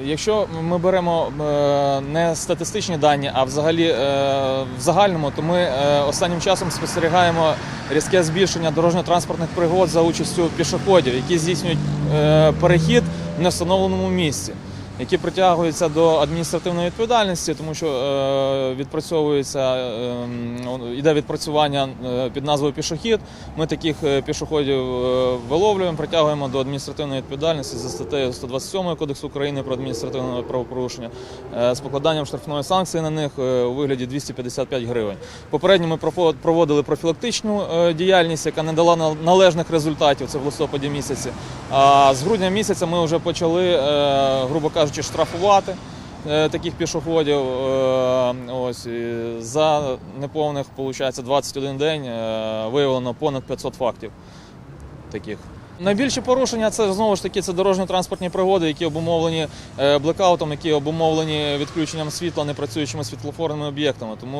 Якщо ми беремо е, не статистичні дані, а взагалі е, в загальному, то ми е, останнім часом спостерігаємо різке збільшення дорожньо-транспортних пригод за участю пішоходів, які здійснюють перехід в невстановленому місці, які притягуються до адміністративної відповідальності, тому що е, відпрацьовується е, іде відпрацювання е, під назвою пішохід. Ми таких е, пішоходів виловлюємо, притягуємо до адміністративної відповідальності за статтею 127 Кодексу України про адміністративне правопорушення з покладанням штрафної санкції на них у вигляді 255 гривень. Попередньо ми проводили профілактичну діяльність, яка не дала на- належних результатів. Це в листопаді місяці. А з грудня місяця ми вже почали, е, грубо кажучи, штрафувати. е, Таких пішоходів е, ось за неповних виходить, 21 день виявлено понад 500 фактів таких. Найбільші порушення це знову ж таки це дорожньо-транспортні пригоди, які обумовлені блекаутом, які обумовлені відключенням світла непрацюючими світлофорними об'єктами. Тому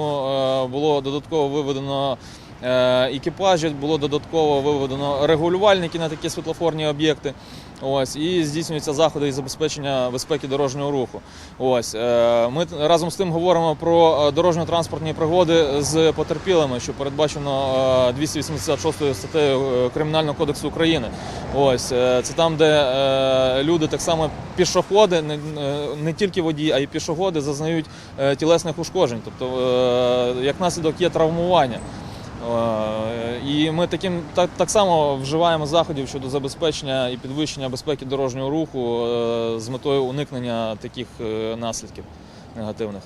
було додатково виведено екіпажі, було додатково виведено регулювальники на такі світлофорні об'єкти. Ось і здійснюються заходи із забезпечення безпеки дорожнього руху. Ось е, ми разом з тим говоримо про е, дорожньо-транспортні пригоди з потерпілими, що передбачено е, 286 статтею е, Кримінального кодексу України. Ось е, це там, де е, люди, так само пішоходи, не, е, тільки водії, а й пішоходи зазнають е, тілесних ушкоджень. Тобто, е, як наслідок є травмування. Е, І ми таким так, так само вживаємо заходів щодо забезпечення і підвищення безпеки дорожнього руху е, з метою уникнення таких е, наслідків негативних.